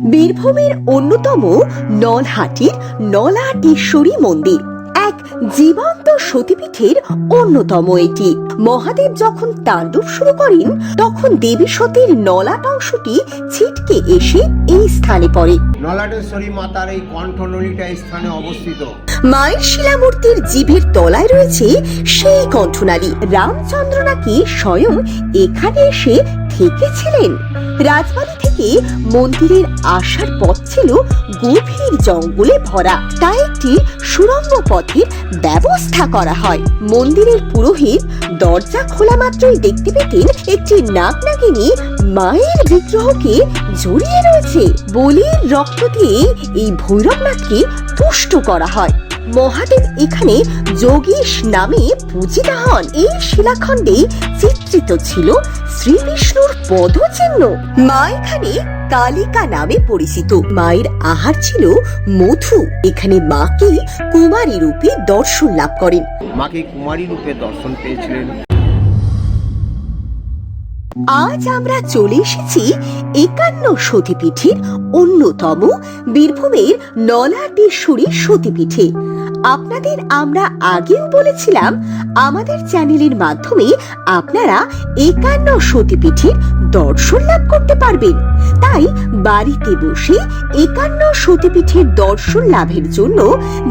বীরভূমের অন্যতম নলহাটির নলাটেশ্বরী মন্দির। এক জীবন্ত সতীপীঠের অন্যতম এটি। মহাদেব যখন তাণ্ডব শুরু করেন, তখন দেবী সতীর নলাট অংশটি ছিটকে এসে এই স্থানে পড়ে। নলাটেশ্বরী মাতার এই কণ্ঠনলিটা স্থানে অবস্থিত। মায়ের শিলামূর্তির জিভের তলায় রয়েছে সেই কণ্ঠনালী। রামচন্দ্র নাকি স্বয়ং এখানে এসে থেকেছিলেন। রাজবাড়ি থেকে মন্দিরের আসার পথ ছিল গভীর জঙ্গলে ভরা। তাই একটি সুড়ঙ্গ পথের ব্যবস্থা করা হয়। মন্দিরের পুরোহিত দরজা খোলা মাত্রই দেখতে পেতেন একটি নাগ নাগিনী মায়ের বিগ্রহকে জড়িয়ে রয়েছে। বলির রক্ত দিয়ে এই ভৈরবনাথকে তুষ্ট করা হয়। মহাদেব এখানে যোগীশ নামে পূজিত হন। এই শিলাখণ্ডে চিত্রিত ছিল শ্রী বিষ্ণুর পদচিহ্ন। মা এখানে কালিকা নামে পরিচিত। মায়ের আহার ছিল মধু। এখানে মাকে কুমারী রূপে দর্শন লাভ করেন। মাকে কুমারী রূপে দর্শন পেয়েছিলেন। আজ আমরা চলে এসেছি একান্ন সতীপীঠের অন্যতম বীরভূমের নলাটেশ্বরী সতীপীঠে। আপনাদের আমরা আগেও বলেছিলাম, আমাদের চ্যানেলের মাধ্যমে আপনারা একান্ন সতীপীঠের দর্শন লাভ করতে পারবেন। তাই বাড়িতে বসে একান্ন সতীপীঠের দর্শন লাভের জন্য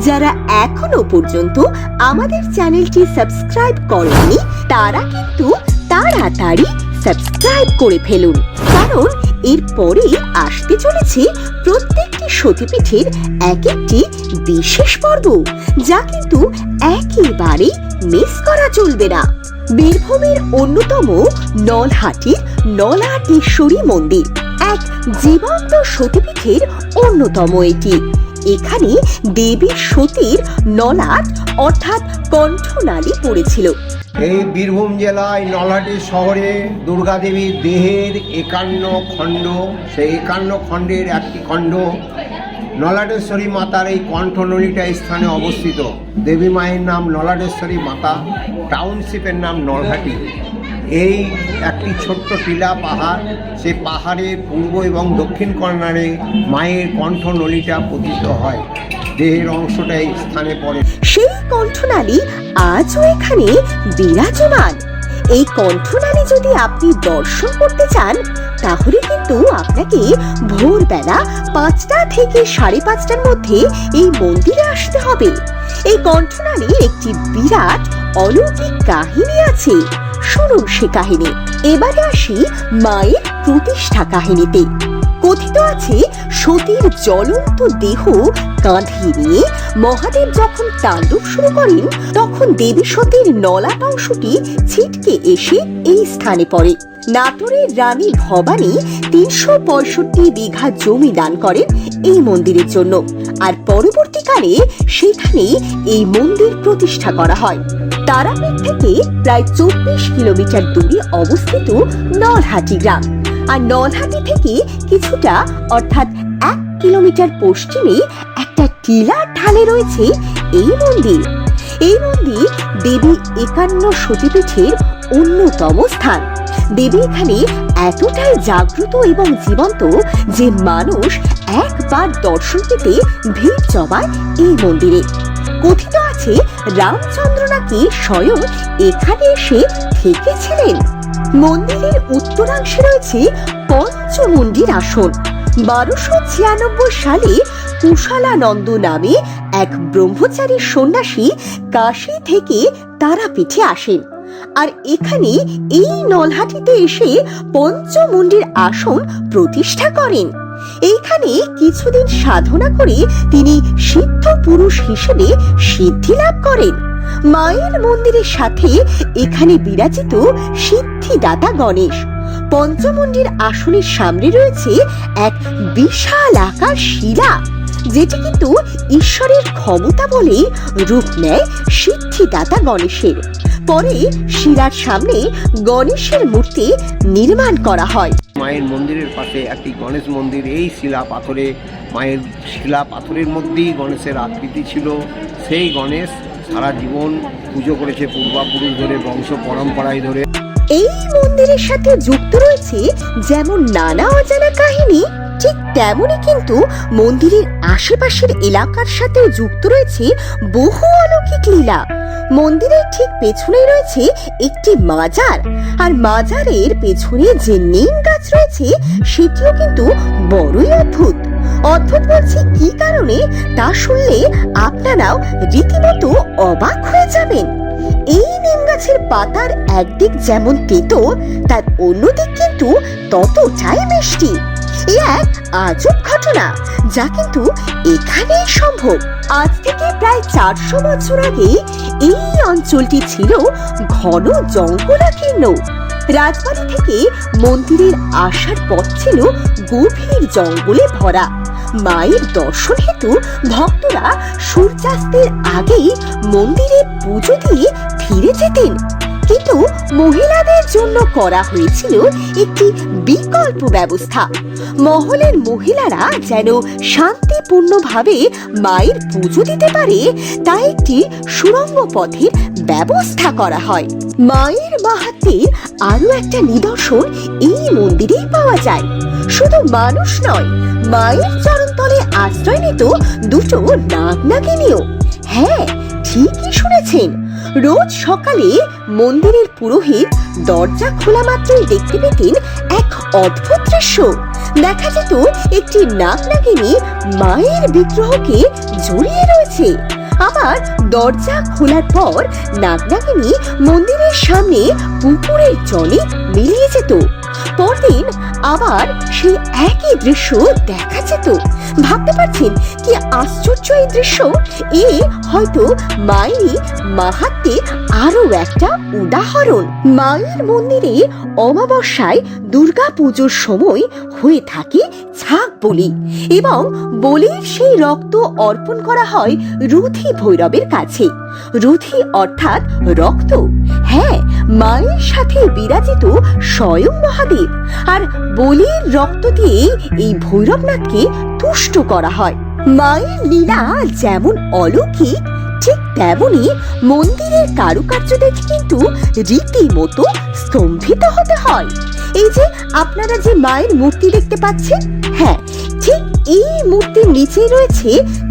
যারা এখনও পর্যন্ত আমাদের চ্যানেলটি সাবস্ক্রাইব করেনি তারা কিন্তু তাড়াতাড়ি সাবস্ক্রাইব করে ফেলুন। কারণ এরপরে আসতে চলেছে প্রত্যেকটি সতীপীঠের এক একটি বিশেষ পর্ব, যা কিন্তু একেবারে মিস করা চলবে না। বীরভূমের অন্যতম নলহাটির নলাটেশ্বরী মন্দির, এক জীবন্ত সতীপীঠের অন্যতম এটি। এখানে দেবী সতীর নলাট অর্থাৎ কণ্ঠনালী পড়েছিল। এই বীরভূম জেলায় নলহাটি শহরে দুর্গাদেবীর দেহের একান্ন খণ্ড, সেই একান্ন খণ্ডের একটি খণ্ড নলাটেশ্বরী মাতার এই কণ্ঠনলিটা স্থানে অবস্থিত। দেবী মায়ের নাম নলাটেশ্বরী মাতা, টাউনশিপের নাম নলহাটি। এই একটি ছোট্ট টিলা পাহাড় সেই পাহাড়ের পূর্ব এবং দক্ষিণ কর্নারে মায়ের কণ্ঠনলিটা পতিত হয়। দেহের অংশটা এই স্থানে পড়ে। সেই কণ্ঠনালী আজও এখানে বিরাজমান। এই কণ্ঠনালী যদি আপনি দর্শন করতে চান, তাহলে কিন্তু আপনাকে ভোরবেলা পাঁচটা থেকে সাড়ে পাঁচটার মধ্যে এই মন্দিরে আসতে হবে। এই কণ্ঠনালীর একটি বিরাট অলৌকিক কাহিনী আছে। শুনুন সে কাহিনী। এবারে আসি মায়ের প্রতিষ্ঠা কাহিনীতে। কথিত আছে, সতীর জ্বলন্ত দেহ কাঁধে নিয়ে মহাদেব যখন তাণ্ডব শুরু করেন, তখন দেবী সতীর নলাট অংশটি ছিটকে এসে এই স্থানে পড়ে। নাটোরের রানী ভবানী তিনশো পঁয়ষট্টি বিঘা জমি দান করেন এই মন্দিরের জন্য। আর পরবর্তীকালে সেখানে এই মন্দির প্রতিষ্ঠা করা হয়। তারাপীঠ থেকে প্রায় চব্বিশ কিলোমিটার দূরে অবস্থিত নলহাটি গ্রাম। আর নলহাটি থেকে কিছুটা, অর্থাৎ এক কিলোমিটার পশ্চিমে একটা টিলার ঢালে রয়েছে এই মন্দির। এই মন্দির দেবী একান্ন সতীপীঠের অন্যতম স্থান। দেবী এখানে এতটাই জাগ্রত এবং জীবন্ত যে মানুষ একবার দর্শন পেতে ভিড় জমায় এই মন্দিরে। কথিত আছে, রামচন্দ্র নাকি স্বয়ং এখানে এসে থেকেছিলেন। মন্দিরের উত্তরাংশে রয়েছে পঞ্চমুণ্ডির আসন। বারোশো ছিয়ানব্বই সালে কুশালানন্দ নামে এক ব্রহ্মচারী সন্ন্যাসী কাশী থেকে তারাপীঠে আসেন। আর এখানে এই নলহাটিতে এসে পঞ্চমুণ্ডির আসন প্রতিষ্ঠা করেন। এইখানে কিছুদিন সাধনা করে তিনি সিদ্ধ পুরুষ হিসেবে সিদ্ধি লাভ করেন। মায়ের মন্দিরের সাথে এখানে বিরাজিত সিদ্ধিদাতা গণেশ। পঞ্চমন্ডির আসনের সামনে রয়েছে এক বিশাল আকার শিলা, যেটি কিন্তু ঈশ্বরের ক্ষমতা বলে রূপ নেয় সিদ্ধিদাতা গণেশের। পরে শিলার সামনে গণেশের মূর্তি নির্মাণ করা হয়। মায়ের মন্দিরের পাশে একটি গণেশ মন্দির, এই শিলা পাথরে, মায়ের শিলা পাথরের মধ্যেই গণেশের আকৃতি ছিল। সেই গণেশ সারা জীবন পুজো করেছে পূর্বাপুরুষ ধরে, বংশ পরম্পরায় ধরে। এই মন্দিরের সাথে যুক্ত রয়েছে যেমন নানা অজানা কাহিনী, ঠিক তেমনই কিন্তু মন্দিরের আশেপাশের এলাকার সাথেও যুক্ত রয়েছে বহু অলৌকিক লীলা। মন্দিরের ঠিক পেছনেই রয়েছে একটি মাজার, আর মাজারের পেছনে যে নিম গাছ রয়েছে, সেটিও কিন্তু বড়ই অদ্ভুত। অদ্ভুত বলছি কি কারণে? তা শুনলে আপনারাও রীতিমতো অবাক হয়ে যাবেন। এই নিম গাছের পাতার একদিক যেমন তেতো, তার অন্যদিক কিন্তু ততটাই মিষ্টি। এ এক আজব ঘটনা, যা কিন্তু এখানেই সম্ভব। আজ থেকে প্রায় চারশো বছর আগে এই অঞ্চলটি ছিল ঘন জঙ্গলাকীর্ণ। রাজবাড়ি থেকে মন্দিরের আসার পথ ছিল গভীর জঙ্গলে ভরা। মায়ের দর্শন হেতু ভক্তরা সূর্যাস্তের আগেই মন্দিরে পুজো দিয়ে ফিরে যেতেন। কিন্তু মহিলাদের জন্য করা হয়েছিল একটি বিকল্প ব্যবস্থা। মহলের মহিলারা যেন শান্তিপূর্ণভাবে মায়ের পুজো দিতে পারে, তা একটি সুড়ঙ্গ পথের ব্যবস্থা করা হয়। মায়ের মাহাত্মের আরও একটা নিদর্শন এই মন্দিরেই পাওয়া যায়। শুধু মানুষ নয়, মায়ের চরণতলে আশ্রয় নিত দুটো নাগ নাগিনীও হ্যাঁ ঠিকই শুনেছেন। রোজ সকালে মন্দিরের পুরোহিত দরজা খোলা মাত্রই দেখতে পেতেন এক অদ্ভুত দৃশ্য। দেখা যেত একটি নাগ নাগিনী মায়ের বিগ্রহকে জড়িয়ে রয়েছে। আবার দরজা খোলার পর নাগনাগিনী মন্দিরের সামনে পুকুরের জলে মিলিয়ে যেত। পরদিন আবার সেই একই দৃশ্য দেখা যেত ভাবতে পারছেন কি আশ্চর্য এই দৃশ্য? এ হয়তো মায়েরই মাহাত্মের আরও একটা উদাহরণ। মায়ের মন্দিরে অমাবস্যায় দুর্গা পুজোর সময় হয়ে থাকে ছাগ বলি এবং বলির সেই রক্ত অর্পণ করা হয় রুধি ভৈরবের কাছে। রুধি অর্থাৎ রক্ত। হ্যাঁ মায়ের সাথে বিরাজিত স্বয়ং মহাদেব। আর বলির রক্ত দিয়ে এই ভৈরবনাথকে তুষ্ট করা হয়। মায়ের লীলা যেমন অলৌকিক, ঠিক তেমনি মন্দিরের কারুকার্য দেখে কিন্তু রীতিমতো স্তম্ভিত হতে হয়। এই যে, আপনারা যে মায়ের মূর্তি দেখতে পাচ্ছেন হ্যাঁ ঠিক এই মূর্তির নিচেই রয়েছে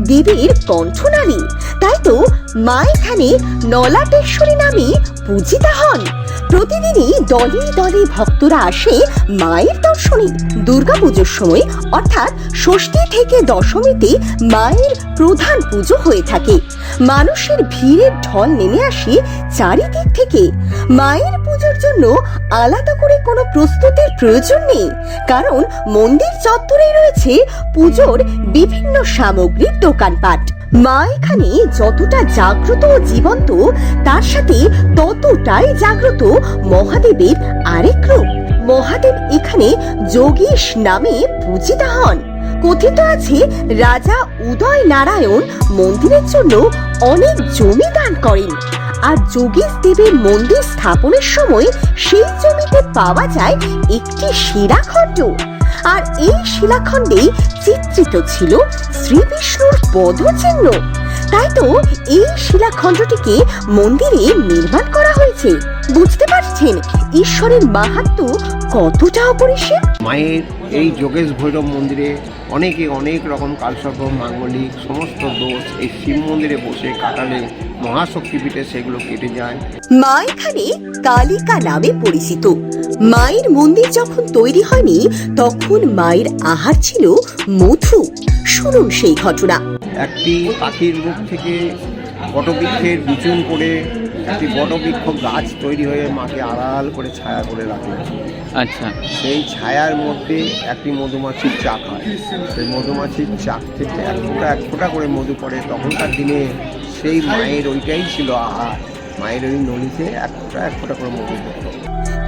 দেবীর কণ্ঠনালী তাই তো মা এখানে নলাটেশ্বরী নামে পূজিতা হন। প্রতিদিনই দলে দলে ভক্তরা আসে মায়ের দর্শনে। দুর্গাপুজোর সময়, অর্থাৎ ষষ্ঠী থেকে দশমীতে মায়ের প্রধান পুজো হয়ে থাকে। মানুষের ভিড়ের ঢল নেমে আসে চারিদিক থেকে। মায়ের পুজোর জন্য আলাদা করে কোনো প্রস্তুতির প্রয়োজন নেই। কারণ মন্দির চত্বরেই রয়েছে পুজোর বিভিন্ন সামগ্রীর দোকানপাট। মা এখানে যতটা জাগ্রত ও জীবন্ত, তার সাথে ততটাই জাগ্রত মহাদেবের আরেক রূপ। মহাদেব এখানে যোগীশ নামে পূজিত হন। কথিত আছে, রাজা উদয় নারায়ণ মন্দিরের জন্য অনেক জমি দান করেন। আর যোগীশ দেবের মন্দির স্থাপনের সময় সেই জমিতে পাওয়া যায় একটি শিলাখণ্ড আর এই শিলাখণ্ডেই চিত্রিত ছিল শ্রী বিষ্ণুর পদচিহ্ন। তাই তো এই শিলাখণ্ডটিকে মন্দিরে নির্মাণ করা হয়েছে। বুঝতে পারছেন, ঈশ্বরের মাহাত্ম কতটা অপরিসীম? মায়ের এই যোগেশ ভৈরব মন্দিরে অনেকে অনেক রকম কালসর্প মাঙ্গলিক সমস্ত দোষ এই শিব মন্দিরে বসে কাটালে মহাশক্তিপীঠে সেগুলো কেটে যায়। মা এখানে কালিকা নামে পরিচিত। মায়ের মন্দির যখন তৈরি হয়নি তখন মায়ের আহার ছিল মধু। শুনুন সেই ঘটনা। একটি পাখির মুখ থেকে বটবৃক্ষের বিচুন করে একটি বটবৃক্ষ গাছ তৈরি হয়ে মাকে আড়াল করে ছায়া করে রাখে। আচ্ছা। সেই ছায়ার মধ্যে একটি মধুমাছির চাক হয়। সেই মধুমাছির চাক থেকে এক ফোঁটা এক ফোঁটা করে মধু পড়ে। তখনকার দিনে সেই মায়ের ওইটাই ছিল আহার। মায়ের ওই নলিতে এক ফোঁটা এক ফোঁটা করে মধু পড়তো।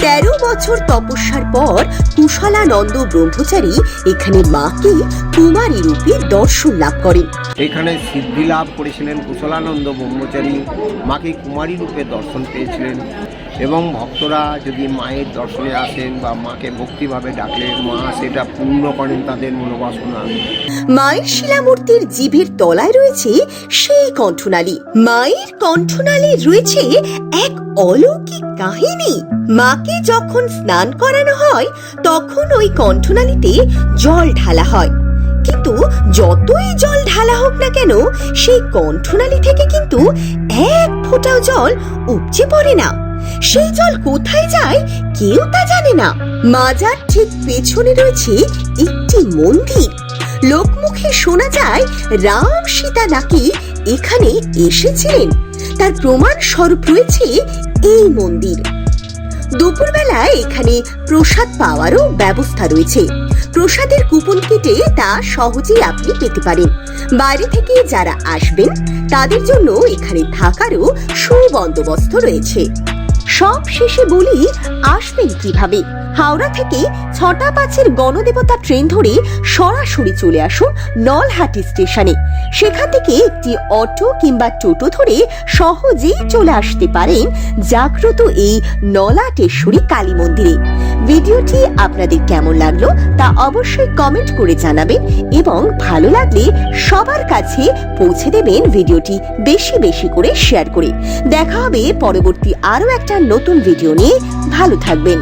তেরো বছর তপস্যার পর কুশলানন্দ ব্রহ্মচারী এখানে মাকে কুমারী রূপে দর্শন লাভ করেন। এখানে সিদ্ধি লাভ করেছিলেন কুশলানন্দ ব্রহ্মচারী। মাকে কুমারী রূপে দর্শন পেয়েছিলেন এবং ভক্তরা যদি মায়ের দর্শনে আসেন বা মাকে ভক্তিভাবে ডাকলে মা সেটা পূর্ণ করেন তাদের মনোবাসনা। মায়ের শিলামূর্তির জিভের তলায় রয়েছে সেই কণ্ঠনালী। মায়ের কণ্ঠনালী রয়েছে এক অলৌকিক কাহিনী। মাকে যখন স্নান করানো হয়, তখন ওই কণ্ঠনালীতে জল ঢালা হয়। কিন্তু যতই জল ঢালা হোক না কেন, সেই কণ্ঠনালী থেকে কিন্তু এক ফোঁটাও জল উপচে পড়ে না। সেই জল কোথায় যায় কেউ তা জানে না। মাজার ঠিক পেছনে রয়েছে একটি মন্দির। লোকমুখে শোনা যায়, রাম সীতা নাকি এখানে এসেছিলেন। তার প্রমাণ স্বরূপ রয়েছে এই মন্দির। দুপুরবেলা এখানে প্রসাদ পাওয়ারও ব্যবস্থা রয়েছে। প্রসাদের কুপন কেটে তা সহজেই আপনি পেতে পারেন। বাইরে থেকে যারা আসবেন, তাদের জন্য এখানে থাকারও সুবন্দোবস্ত রয়েছে। সব শেষে বলি আসবেন কীভাবে? হাওড়া থেকে ছটা পাঁচের গণদেবতা ট্রেন ধরে সরাসরি চলে আসুন নলহাটি স্টেশনে। সেখান থেকে একটি অটো কিংবা টোটো ধরে সহজেই চলে আসতে পারেন জাগ্রত এই নলাটেশ্বরী কালী মন্দিরে। ভিডিওটি আপনাদের কেমন লাগল তা অবশ্যই কমেন্ট করে জানাবেন এবং ভালো লাগলে সবার কাছে পৌঁছে দেবেন ভিডিওটি বেশি বেশি করে শেয়ার করে। দেখা হবে পরবর্তী আরও একটা নতুন ভিডিও নিয়ে। ভালো থাকবেন।